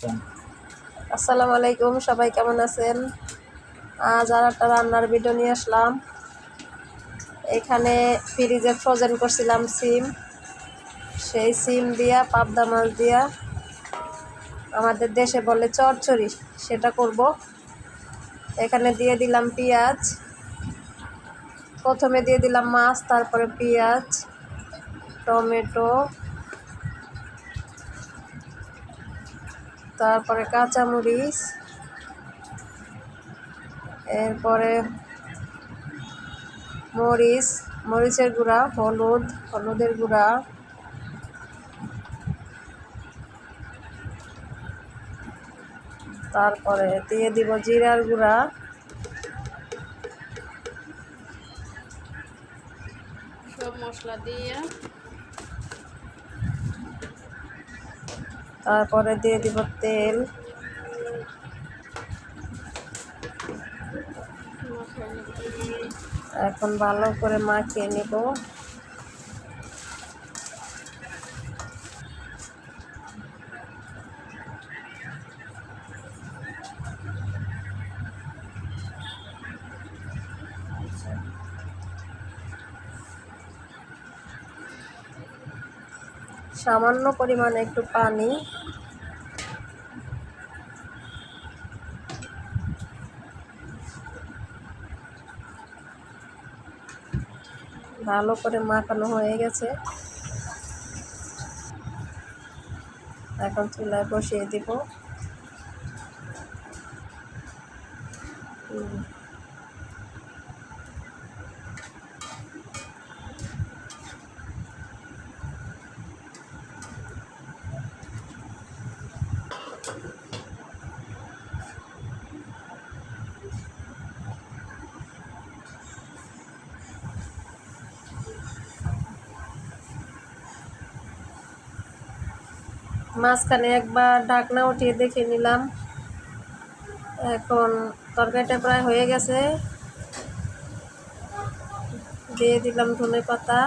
আসসালামু আলাইকুম, সবাই কেমন আছেন? আজ আর একটা রান্নার ভিডিও নিয়ে আসলাম। এখানে ফ্রিজে ফ্রোজেন করছিলাম সিম। সেই সিম দিয়া, পাবদা মাছ দিয়া আমাদের দেশে বলে চচ্চড়ি সেটা করব। এখানে দিয়ে দিলাম পেঁয়াজ। প্রথমে দিয়ে দিলাম মাছ, তারপরে পেঁয়াজ, টমেটো তারপরে কাঁচামরিচ, এরপরে মরিচ, মরিচের গুঁড়া, হলুদ, হলুদের গুঁড়া, তারপরে দিয়ে দিব জিরার গুঁড়া। সব মশলা দিয়ে তারপরে দিয়ে দিব তেল। এখন ভালো করে মাখিয়ে নেব সামান্য পরিমাণে একটু পানি ভালো করে মাখানো হয়ে গেছে এখন চুলায় বসিয়ে দিব হুম। মাঝখানে একবার ঢাকনা উঠিয়ে দেখে নিলাম। এখন তরকারিটা প্রায় হয়ে গেছে। দিয়ে দিলাম ধনে পাতা।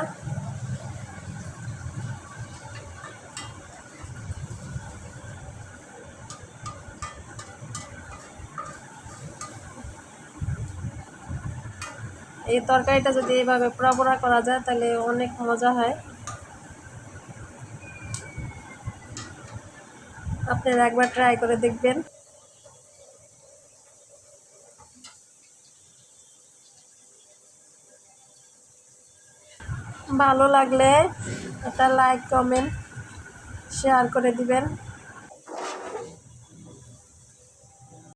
এই তরকারিটা যদি এভাবে পোড়া পোড়া করা যায়, তাহলে অনেক মজা হয়। আপনারা একবার ট্রাই করে দেখবেন। ভালো লাগলে একটা লাইক কমেন্ট শেয়ার করে দিবেন।